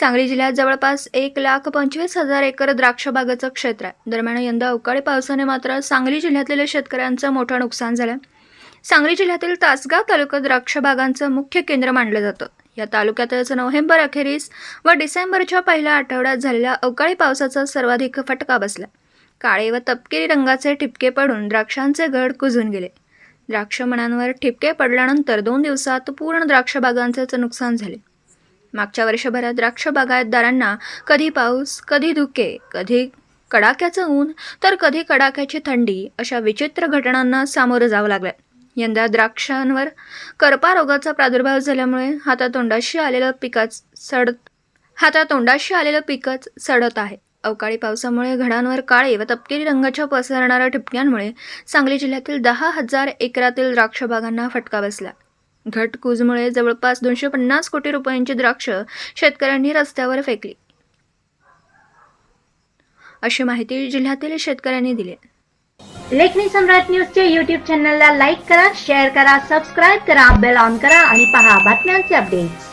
सांगली जिल्ह्यात जवळपास एक लाख पंचवीस हजार एकर द्राक्ष बागाचं क्षेत्र आहे. दरम्यान यंदा अवकाळी पावसाने मात्र सांगली जिल्ह्यातल्या शेतकऱ्यांचं मोठं नुकसान झालं सांगली जिल्ह्यातील तासगाव तालुका द्राक्ष बागांचं मुख्य केंद्र मानलं जातं. या तालुक्यातच नोव्हेंबर अखेरीस व डिसेंबरच्या पहिल्या आठवड्यात झालेल्या अवकाळी पावसाचा सर्वाधिक फटका बसला. काळे व तपकिरी रंगाचे ठिपके पडून द्राक्षांचे घड कुजून गेले. द्राक्ष मणांवर ठिपके पडल्यानंतर दोन दिवसात पूर्ण द्राक्षबागांचेच नुकसान झाले. मागच्या वर्षभरात द्राक्ष बागायतदारांना कधी पाऊस कधी धुके कधी कडाक्याचं ऊन तर कधी कडाक्याची थंडी अशा विचित्र घटनांना सामोरं जावं लागलं यंदा द्राक्षांवर करपा रोगाचा प्रादुर्भाव झाल्यामुळे हातातोंडाशी आलेलं पिकाच सड हातातोंडाशी आलेलं पिकच सडत आहे. अवकाळी पावसामुळे घडांवर काळे व तपकिरी रंगाच्या पसरणाऱ्या ठिपक्यांमुळे सांगली जिल्ह्यातील दहा हजार एकरातील द्राक्षबागांना फटका बसला. घटकूजमुळे जवळपास दोनशे पन्नास कोटी रुपयांची द्राक्ष शेतकऱ्यांनी रस्त्यावर फेकली. अशी माहिती जिल्ह्यातील शेतकऱ्यांनी दिली. लेखनी सम्राट न्यूजच्या युट्यूब चॅनलला लाईक करा शेअर करा सबस्क्राईब करा बेल ऑन करा आणि पहा बातम्यांचे अपडेट्स